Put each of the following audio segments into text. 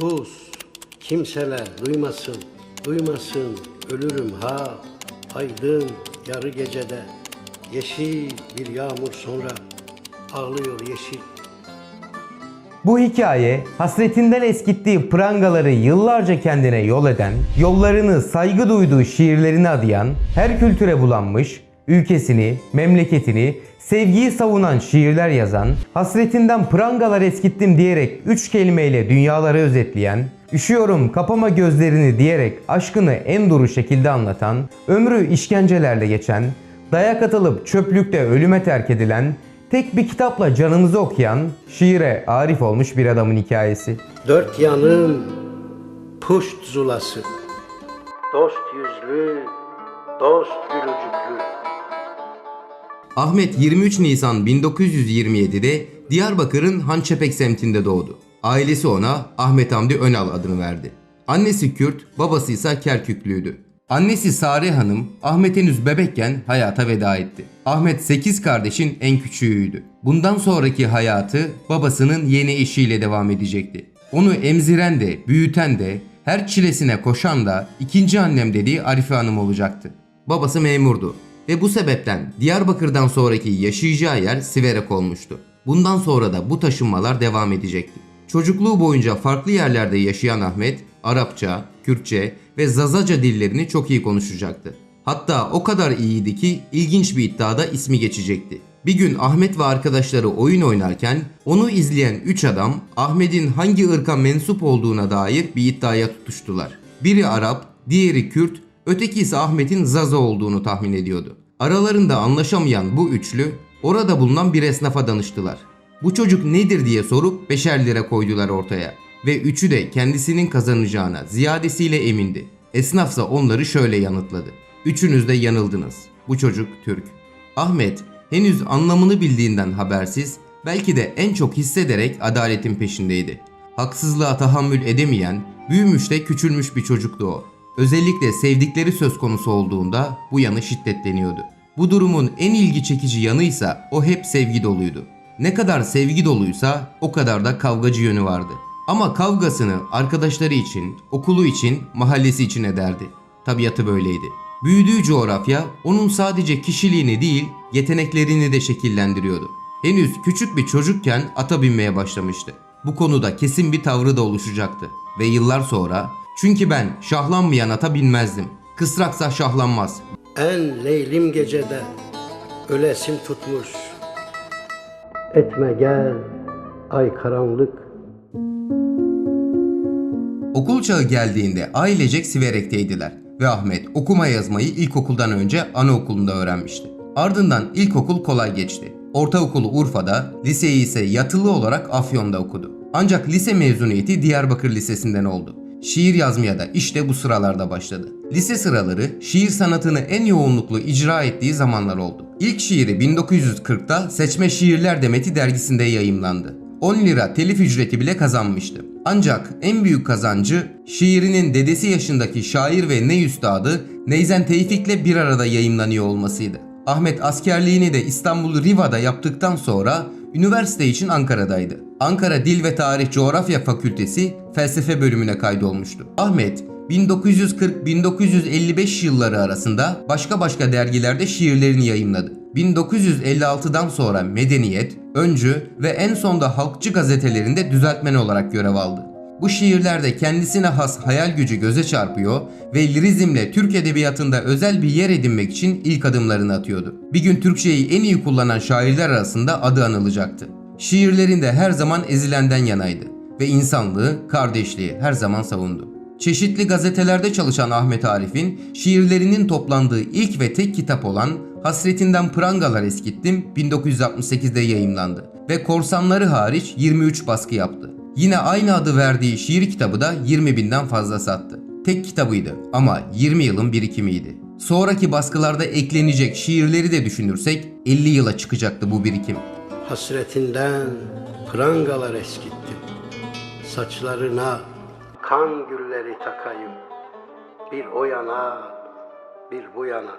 Sus, kimseler duymasın, duymasın, ölürüm ha. Aydın yarı gecede, yeşil bir yağmur sonra ağlıyor yeşil. Bu hikaye hasretinden eskittiği prangaları yıllarca kendine yol eden, yollarını saygı duyduğu şiirlerine adayan, her kültüre bulanmış, ülkesini, memleketini, sevgiyi savunan şiirler yazan, hasretinden prangalar eskittim diyerek üç kelimeyle dünyaları özetleyen, üşüyorum kapama gözlerini diyerek aşkını en duru şekilde anlatan, ömrü işkencelerle geçen, dayak atılıp çöplükte ölüme terk edilen, tek bir kitapla canımızı okuyan, şiire arif olmuş bir adamın hikayesi. Dört yanım puşt zulası. Dost yüzlü, dost gülücüklü. Ahmet 23 Nisan 1927'de Diyarbakır'ın Hançepek semtinde doğdu. Ailesi ona Ahmet Hamdi Önal adını verdi. Annesi Kürt, babası ise Kerküklüydü. Annesi Sare Hanım Ahmet henüz bebekken hayata veda etti. Ahmet 8 kardeşin en küçüğüydü. Bundan sonraki hayatı babasının yeni eşiyle devam edecekti. Onu emziren de, büyüten de, her çilesine koşan da ikinci annem dediği Arife Hanım olacaktı. Babası memurdu ve bu sebepten Diyarbakır'dan sonraki yaşayacağı yer Siverek olmuştu. Bundan sonra da bu taşınmalar devam edecekti. Çocukluğu boyunca farklı yerlerde yaşayan Ahmet, Arapça, Kürtçe ve Zazaca dillerini çok iyi konuşacaktı. Hatta o kadar iyiydi ki ilginç bir iddiada ismi geçecekti. Bir gün Ahmet ve arkadaşları oyun oynarken onu izleyen 3 adam Ahmet'in hangi ırka mensup olduğuna dair bir iddiaya tutuştular. Biri Arap, diğeri Kürt, öteki ise Ahmet'in Zaza olduğunu tahmin ediyordu. Aralarında anlaşamayan bu üçlü orada bulunan bir esnafa danıştılar. Bu çocuk nedir diye sorup beşer lira koydular ortaya. Ve üçü de kendisinin kazanacağına ziyadesiyle emindi. Esnafsa onları şöyle yanıtladı. Üçünüz de yanıldınız. Bu çocuk Türk. Ahmet henüz anlamını bildiğinden habersiz belki de en çok hissederek adaletin peşindeydi. Haksızlığa tahammül edemeyen, büyümüş de küçülmüş bir çocuktu o. Özellikle sevdikleri söz konusu olduğunda bu yanı şiddetleniyordu. Bu durumun en ilgi çekici yanıysa o hep sevgi doluydu. Ne kadar sevgi doluysa o kadar da kavgacı yönü vardı. Ama kavgasını arkadaşları için, okulu için, mahallesi için ederdi. Tabiatı böyleydi. Büyüdüğü coğrafya onun sadece kişiliğini değil, yeteneklerini de şekillendiriyordu. Henüz küçük bir çocukken ata binmeye başlamıştı. Bu konuda kesin bir tavrı da oluşacaktı. Ve yıllar sonra çünkü ben şahlanmayan ata binmezdim. Kısraksa şahlanmaz. En leylim gecede ölesim tutmuş. Etme gel ay karanlık. Okul çağı geldiğinde ailecek Siverek'teydiler ve Ahmet okuma yazmayı ilkokuldan önce anaokulunda öğrenmişti. Ardından ilkokul kolay geçti. Ortaokulu Urfa'da, liseyi ise yatılı olarak Afyon'da okudu. Ancak lise mezuniyeti Diyarbakır Lisesi'nden oldu. Şiir yazmaya da işte bu sıralarda başladı. Lise sıraları şiir sanatını en yoğunluklu icra ettiği zamanlar oldu. İlk şiiri 1940'ta Seçme Şiirler Demeti dergisinde yayımlandı. 10 lira telif ücreti bile kazanmıştı. Ancak en büyük kazancı şiirinin dedesi yaşındaki şair ve ney üstadı Neyzen Tevfik'le bir arada yayımlanıyor olmasıydı. Ahmet askerliğini de İstanbul Riva'da yaptıktan sonra üniversite için Ankara'daydı. Ankara Dil ve Tarih Coğrafya Fakültesi felsefe bölümüne kaydolmuştu. Ahmet 1940-1955 yılları arasında başka başka dergilerde şiirlerini yayımladı. 1956'dan sonra Medeniyet, Öncü ve en sonda Halkçı gazetelerinde düzeltmen olarak görev aldı. Bu şiirlerde kendisine has hayal gücü göze çarpıyor ve lirizmle Türk edebiyatında özel bir yer edinmek için ilk adımlarını atıyordu. Bir gün Türkçeyi en iyi kullanan şairler arasında adı anılacaktı. Şiirlerinde her zaman ezilenden yanaydı ve insanlığı, kardeşliği her zaman savundu. Çeşitli gazetelerde çalışan Ahmet Arif'in şiirlerinin toplandığı ilk ve tek kitap olan Hasretinden Prangalar Eskittim 1968'de yayımlandı ve korsanları hariç 23 baskı yaptı. Yine aynı adı verdiği şiir kitabı da 20 binden fazla sattı. Tek kitabıydı ama 20 yılın birikimiydi. Sonraki baskılarda eklenecek şiirleri de düşünürsek 50 yıla çıkacaktı bu birikim. Hasretinden prangalar eskittim. Saçlarına kan gülleri takayım. Bir o yana, bir bu yana.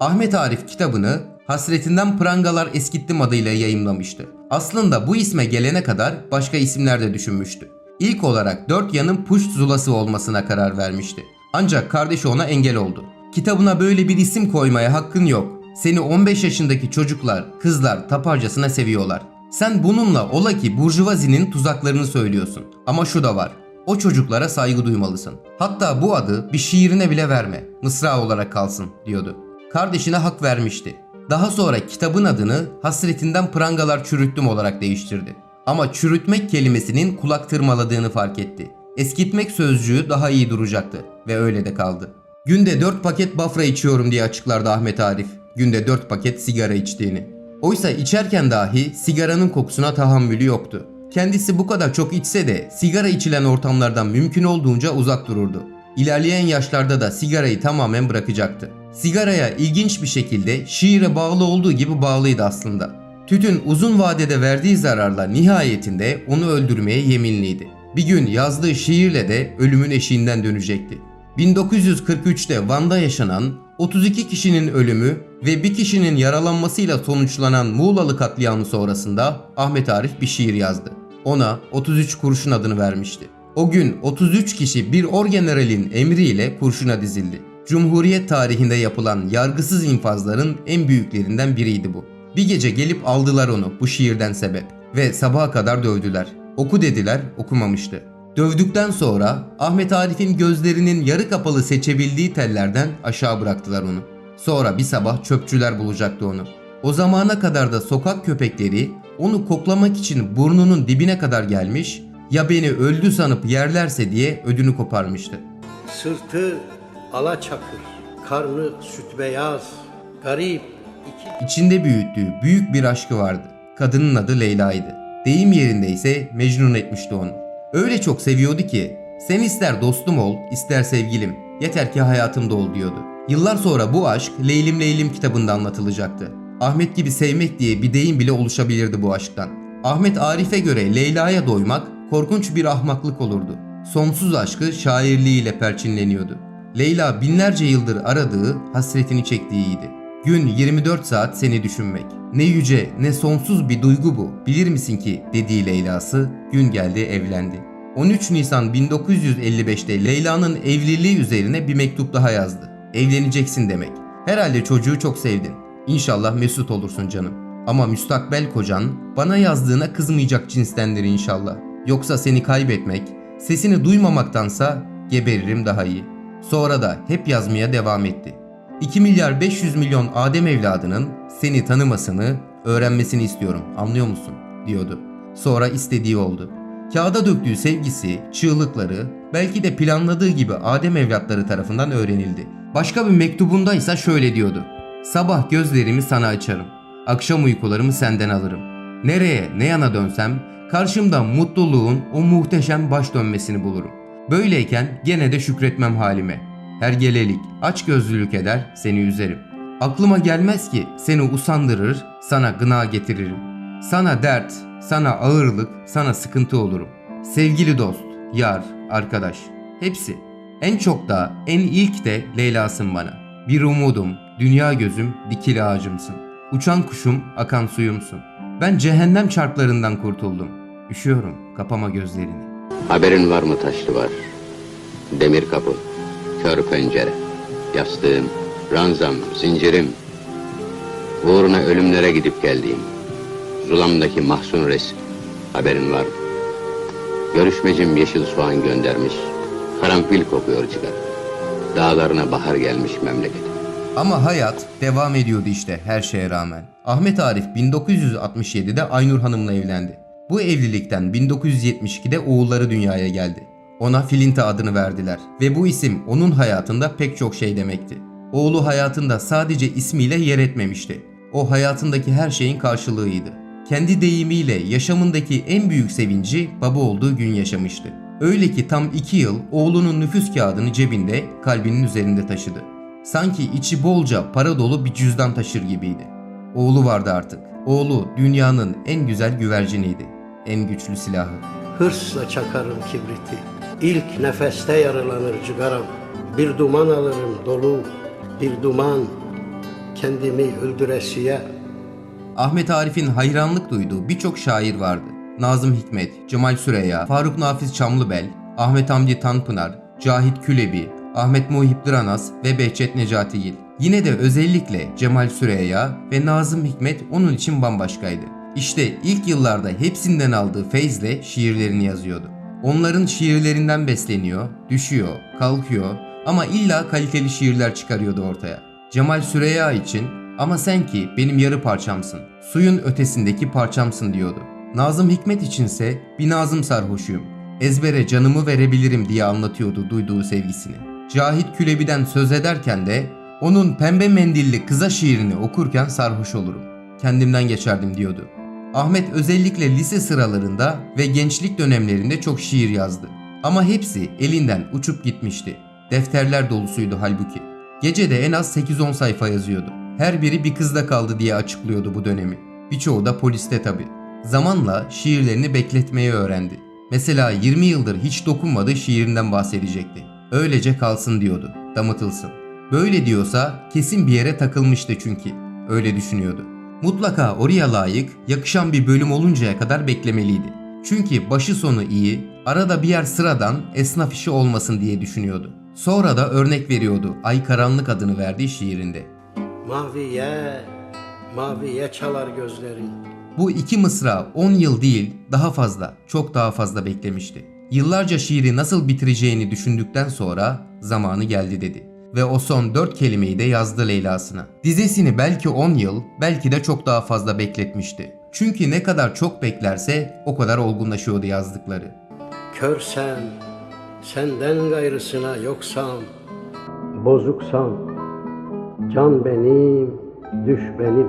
Ahmet Arif kitabını Hasretinden Prangalar Eskittim adıyla yayımlamıştı. Aslında bu isme gelene kadar başka isimler de düşünmüştü. İlk olarak dört yanın Puşt Zulası olmasına karar vermişti. Ancak kardeşi ona engel oldu. Kitabına böyle bir isim koymaya hakkın yok. Seni 15 yaşındaki çocuklar, kızlar taparcasına seviyorlar. Sen bununla ola ki burjuvazinin tuzaklarını söylüyorsun. Ama şu da var. O çocuklara saygı duymalısın. Hatta bu adı bir şiirine bile verme. Mısra olarak kalsın diyordu. Kardeşine hak vermişti. Daha sonra kitabın adını hasretinden prangalar çürüttüm olarak değiştirdi. Ama çürütmek kelimesinin kulak tırmaladığını fark etti. Eskitmek sözcüğü daha iyi duracaktı ve öyle de kaldı. Günde 4 paket bafra içiyorum diye açıklardı Ahmet Arif. Günde 4 paket sigara içtiğini. Oysa içerken dahi sigaranın kokusuna tahammülü yoktu. Kendisi bu kadar çok içse de sigara içilen ortamlardan mümkün olduğunca uzak dururdu. İlerleyen yaşlarda da sigarayı tamamen bırakacaktı. Sigaraya ilginç bir şekilde şiire bağlı olduğu gibi bağlıydı aslında. Tütün uzun vadede verdiği zararla nihayetinde onu öldürmeye yeminliydi. Bir gün yazdığı şiirle de ölümün eşiğinden dönecekti. 1943'te Van'da yaşanan 32 kişinin ölümü ve bir kişinin yaralanmasıyla sonuçlanan Muğlalı katliamı sonrasında Ahmet Arif bir şiir yazdı. Ona 33 kurşun adını vermişti. O gün 33 kişi bir orgeneralin emriyle kurşuna dizildi. Cumhuriyet tarihinde yapılan yargısız infazların en büyüklerinden biriydi bu. Bir gece gelip aldılar onu bu şiirden sebep ve sabaha kadar dövdüler. Oku dediler, okumamıştı. Dövdükten sonra Ahmet Arif'in gözlerinin yarı kapalı seçebildiği tellerden aşağı bıraktılar onu. Sonra bir sabah çöpçüler bulacaktı onu. O zamana kadar da sokak köpekleri onu koklamak için burnunun dibine kadar gelmiş, ya beni öldü sanıp yerlerse diye ödünü koparmıştı. Sırtı alaçakır, karnı süt beyaz, garip iki İçinde büyüttüğü büyük bir aşkı vardı. Kadının adı Leyla'ydı. Deyim yerinde ise Mecnun etmişti onu. Öyle çok seviyordu ki sen ister dostum ol, ister sevgilim, yeter ki hayatımda ol diyordu. Yıllar sonra bu aşk Leylim Leylim kitabında anlatılacaktı. Ahmet gibi sevmek diye bir deyim bile oluşabilirdi bu aşktan. Ahmet Arif'e göre Leyla'ya doymak korkunç bir ahmaklık olurdu. Sonsuz aşkı şairliğiyle perçinleniyordu. Leyla binlerce yıldır aradığı, hasretini çektiğiydi. Gün 24 saat seni düşünmek. Ne yüce ne sonsuz bir duygu bu. Bilir misin ki dediği Leyla'sı gün geldi evlendi. 13 Nisan 1955'te Leyla'nın evliliği üzerine bir mektup daha yazdı. Evleneceksin demek. Herhalde çocuğu çok sevdin. İnşallah mesut olursun canım. Ama müstakbel kocan bana yazdığına kızmayacak cinstendir inşallah. Yoksa seni kaybetmek, sesini duymamaktansa geberirim daha iyi. Sonra da hep yazmaya devam etti. 2 milyar 500 milyon Adem evladının seni tanımasını, öğrenmesini istiyorum. Anlıyor musun? diyordu. Sonra istediği oldu. Kağıda döktüğü sevgisi, çığlıkları belki de planladığı gibi Adem evlatları tarafından öğrenildi. Başka bir mektubunda ise şöyle diyordu. Sabah gözlerimi sana açarım. Akşam uykularımı senden alırım. Nereye, ne yana dönsem karşımda mutluluğun o muhteşem baş dönmesini bulurum. Böyleyken gene de şükretmem halime. Her gelelik, aç gözlülük eder, seni üzerim. Aklıma gelmez ki seni usandırır, sana gına getiririm. Sana dert, sana ağırlık, sana sıkıntı olurum. Sevgili dost, yar, arkadaş, hepsi. En çok da, en ilk de Leyla'sın bana. Bir umudum, dünya gözüm, dikili ağacımsın. Uçan kuşum, akan suyumsun. Ben cehennem çarklarından kurtuldum. Üşüyorum, kapama gözlerini. Haberin var mı taşlı var? Demir kapı, kör pencere, yastığım, ranzam, zincirim. Uğruna ölümlere gidip geldiğim. Zulamdaki mahzun resim. Haberin var mı? Görüşmecim yeşil soğan göndermiş. Karanfil kokuyor çıkar. Dağlarına bahar gelmiş memleket. Ama hayat devam ediyordu işte her şeye rağmen. Ahmet Arif 1967'de Aynur Hanım'la evlendi. Bu evlilikten 1972'de oğulları dünyaya geldi. Ona Filinta adını verdiler ve bu isim onun hayatında pek çok şey demekti. Oğlu hayatında sadece ismiyle yer etmemişti. O hayatındaki her şeyin karşılığıydı. Kendi deyimiyle yaşamındaki en büyük sevinci baba olduğu gün yaşamıştı. Öyle ki tam iki yıl oğlunun nüfus kağıdını cebinde kalbinin üzerinde taşıdı. Sanki içi bolca para dolu bir cüzdan taşır gibiydi. Oğlu vardı artık. Oğlu dünyanın en güzel güverciniydi. En güçlü silahı. hırsla çakarım kibriti. İlk nefeste yaralanır cigaram. Bir duman alırım dolu, bir duman kendimi öldüresiye. Ahmet Arif'in hayranlık duyduğu birçok şair vardı. Nazım Hikmet, Cemal Süreya, Faruk Nafiz Çamlıbel, Ahmet Hamdi Tanpınar, Cahit Külebi, Ahmet Muhip Dıranas ve Behçet Necatigil. Yine de özellikle Cemal Süreya ve Nazım Hikmet onun için bambaşkaydı. İşte ilk yıllarda hepsinden aldığı feyzle şiirlerini yazıyordu. Onların şiirlerinden besleniyor, düşüyor, kalkıyor ama illa kaliteli şiirler çıkarıyordu ortaya. Cemal Süreya için ama sen ki benim yarı parçamsın, suyun ötesindeki parçamsın diyordu. Nazım Hikmet içinse bir Nazım sarhoşuyum. Ezbere canımı verebilirim diye anlatıyordu duyduğu sevgisini. Cahit Külebi'den söz ederken de onun pembe mendilli kıza şiirini okurken sarhoş olurum. Kendimden geçerdim diyordu. Ahmet özellikle lise sıralarında ve gençlik dönemlerinde çok şiir yazdı. Ama hepsi elinden uçup gitmişti. Defterler dolusuydu halbuki. Gecede en az 8-10 sayfa yazıyordu. Her biri bir kızda kaldı diye açıklıyordu bu dönemi. Birçoğu da poliste tabi. Zamanla şiirlerini bekletmeyi öğrendi. Mesela 20 yıldır hiç dokunmadığı şiirinden bahsedecekti. Öylece kalsın diyordu, damıtılsın. Böyle diyorsa kesin bir yere takılmıştı çünkü. Öyle düşünüyordu. Mutlaka oraya layık, yakışan bir bölüm oluncaya kadar beklemeliydi. Çünkü başı sonu iyi, arada bir yer sıradan esnaf işi olmasın diye düşünüyordu. Sonra da örnek veriyordu Ay Karanlık adını verdiği şiirinde. Maviye, maviye çalar gözlerin. Bu iki mısra 10 yıl değil daha fazla, çok daha fazla beklemişti. Yıllarca şiiri nasıl bitireceğini düşündükten sonra zamanı geldi dedi. Ve o son dört kelimeyi de yazdı Leyla'sına. Dizesini belki 10 yıl, belki de çok daha fazla bekletmişti. Çünkü ne kadar çok beklerse o kadar olgunlaşıyordu yazdıkları. Körsem, senden gayrısına yoksam, bozuksam, can benim, düş benim.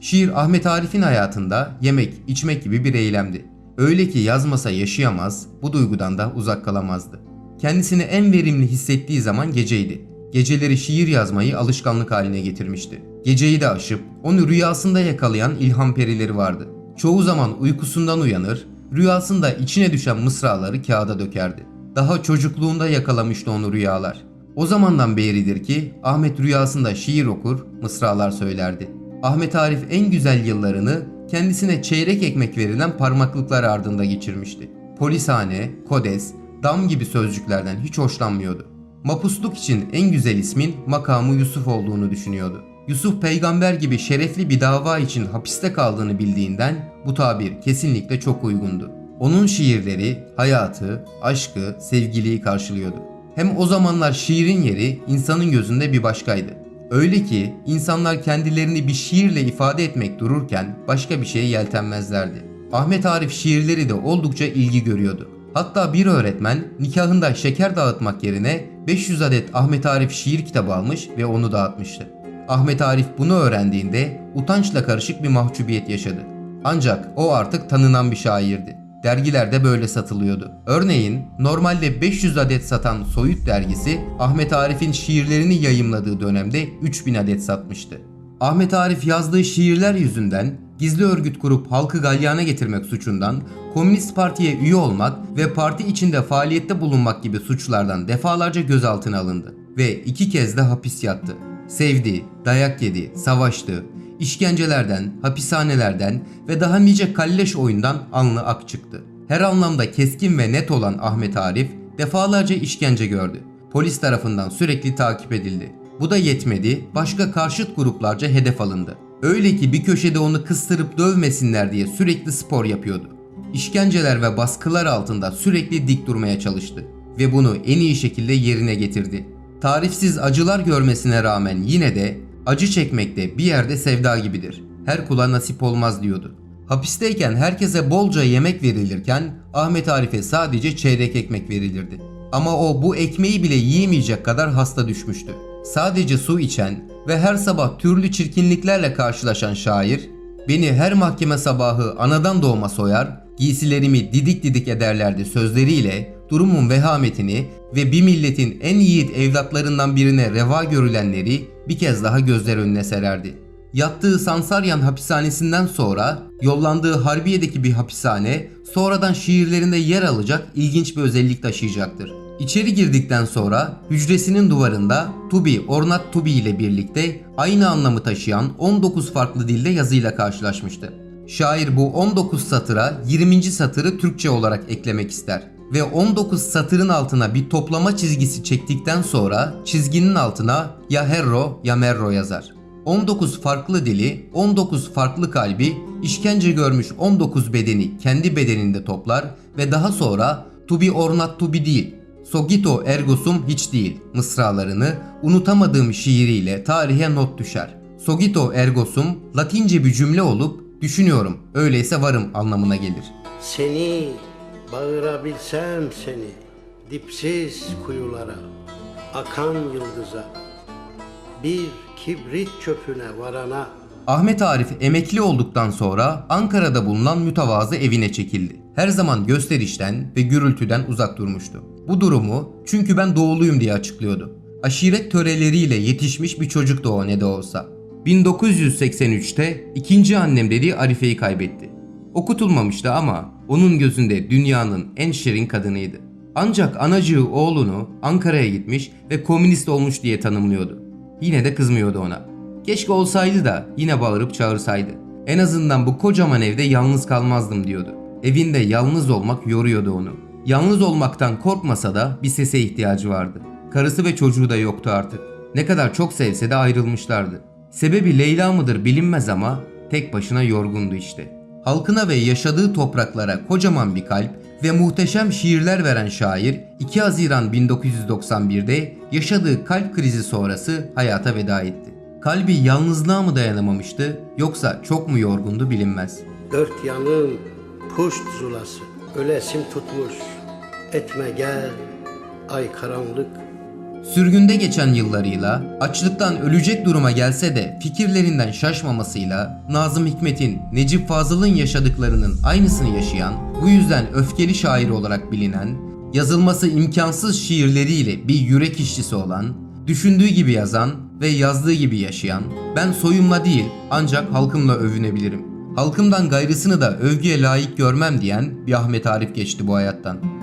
Şiir Ahmet Arif'in hayatında yemek, içmek gibi bir eylemdi. Öyle ki yazmasa yaşayamaz, bu duygudan da uzak kalamazdı. Kendisini en verimli hissettiği zaman geceydi. Geceleri şiir yazmayı alışkanlık haline getirmişti. Geceyi de aşıp onu rüyasında yakalayan ilham perileri vardı. Çoğu zaman uykusundan uyanır, rüyasında içine düşen mısraları kağıda dökerdi. Daha çocukluğunda yakalamıştı onu rüyalar. O zamandan beridir ki Ahmet rüyasında şiir okur, mısralar söylerdi. Ahmet Arif en güzel yıllarını kendisine çeyrek ekmek verilen parmaklıklar ardında geçirmişti. Polishane, kodes, dam gibi sözcüklerden hiç hoşlanmıyordu. Mapusluk için en güzel ismin makamı Yusuf olduğunu düşünüyordu. Yusuf peygamber gibi şerefli bir dava için hapiste kaldığını bildiğinden bu tabir kesinlikle çok uygundu. Onun şiirleri hayatı, aşkı, sevgiliyi karşılıyordu. Hem o zamanlar şiirin yeri insanın gözünde bir başkaydı. Öyle ki insanlar kendilerini bir şiirle ifade etmek dururken başka bir şeye yeltenmezlerdi. Ahmet Arif şiirleri de oldukça ilgi görüyordu. Hatta bir öğretmen nikahında şeker dağıtmak yerine 500 adet Ahmet Arif şiir kitabı almış ve onu dağıtmıştı. Ahmet Arif bunu öğrendiğinde utançla karışık bir mahcubiyet yaşadı. Ancak o artık tanınan bir şairdi. Dergilerde böyle satılıyordu. Örneğin normalde 500 adet satan Soyut dergisi Ahmet Arif'in şiirlerini yayımladığı dönemde 3000 adet satmıştı. Ahmet Arif yazdığı şiirler yüzünden gizli örgüt kurup halkı galyana getirmek suçundan, Komünist Parti'ye üye olmak ve parti içinde faaliyette bulunmak gibi suçlardan defalarca gözaltına alındı ve iki kez de hapis yattı. Sevdi, dayak yedi, savaştı, işkencelerden, hapishanelerden ve daha nice kalleş oyundan alnı ak çıktı. Her anlamda keskin ve net olan Ahmet Arif defalarca işkence gördü. Polis tarafından sürekli takip edildi. Bu da yetmedi, başka karşıt gruplarca hedef alındı. Öyle ki bir köşede onu kıstırıp dövmesinler diye sürekli spor yapıyordu. İşkenceler ve baskılar altında sürekli dik durmaya çalıştı ve bunu en iyi şekilde yerine getirdi. Tarifsiz acılar görmesine rağmen yine de acı çekmek de bir yerde sevda gibidir. Her kula nasip olmaz diyordu. Hapisteyken herkese bolca yemek verilirken Ahmet Arif'e sadece çeyrek ekmek verilirdi. Ama o bu ekmeği bile yiyemeyecek kadar hasta düşmüştü. Sadece su içen ve her sabah türlü çirkinliklerle karşılaşan şair, beni her mahkeme sabahı anadan doğma soyar, giysilerimi didik didik ederlerdi sözleriyle durumun vehametini ve bir milletin en yiğit evlatlarından birine reva görülenleri bir kez daha gözler önüne sererdi. Yattığı Sansaryan hapishanesinden sonra yollandığı Harbiye'deki bir hapishane sonradan şiirlerinde yer alacak ilginç bir özellik taşıyacaktır. İçeri girdikten sonra hücresinin duvarında Tubi, Ornat Tubi ile birlikte aynı anlamı taşıyan 19 farklı dilde yazıyla karşılaşmıştı. Şair bu 19 satıra 20. satırı Türkçe olarak eklemek ister ve 19 satırın altına bir toplama çizgisi çektikten sonra çizginin altına ya Herro ya Merro yazar. 19 farklı dili, 19 farklı kalbi, işkence görmüş 19 bedeni kendi bedeninde toplar ve daha sonra to be or not to be değil, sogito ergo sum hiç değil mısralarını unutamadığım şiiriyle tarihe not düşer. Sogito ergo sum latince bir cümle olup düşünüyorum öyleyse varım anlamına gelir. Seni bağırabilsem seni dipsiz kuyulara, akan yıldıza, bir kibrit çöpüne varana, Ahmet Arif emekli olduktan sonra Ankara'da bulunan mütevazı evine çekildi. Her zaman gösterişten ve gürültüden uzak durmuştu. Bu durumu çünkü ben doğuluyum diye açıklıyordu. Aşiret töreleriyle yetişmiş bir çocuktu o ne de olsa. 1983'te ikinci annem dediği Arife'yi kaybetti. Okutulmamıştı ama onun gözünde dünyanın en şirin kadınıydı. Ancak anacığı oğlunu Ankara'ya gitmiş ve komünist olmuş diye tanımlıyordu. Yine de kızmıyordu ona. Keşke olsaydı da yine bağırıp çağırsaydı. En azından bu kocaman evde yalnız kalmazdım diyordu. Evinde yalnız olmak yoruyordu onu. Yalnız olmaktan korkmasa da bir sese ihtiyacı vardı. Karısı ve çocuğu da yoktu artık. Ne kadar çok sevse de ayrılmışlardı. Sebebi Leyla mıdır bilinmez ama tek başına yorgundu işte. Halkına ve yaşadığı topraklara kocaman bir kalp ve muhteşem şiirler veren şair 2 Haziran 1991'de yaşadığı kalp krizi sonrası hayata veda etti. Kalbi yalnızlığa mı dayanamamıştı yoksa çok mu yorgundu bilinmez. dört yanım puşt zulası, ölesim tutmuş, etme gel, ay karanlık, Sürgünde geçen yıllarıyla, açlıktan ölecek duruma gelse de fikirlerinden şaşmamasıyla Nazım Hikmet'in, Necip Fazıl'ın yaşadıklarının aynısını yaşayan, bu yüzden öfkeli şair olarak bilinen, yazılması imkansız şiirleriyle bir yürek işçisi olan, düşündüğü gibi yazan ve yazdığı gibi yaşayan, ben soyumla değil ancak halkımla övünebilirim. Halkımdan gayrısını da övgüye layık görmem diyen bir Ahmet Arif geçti bu hayattan.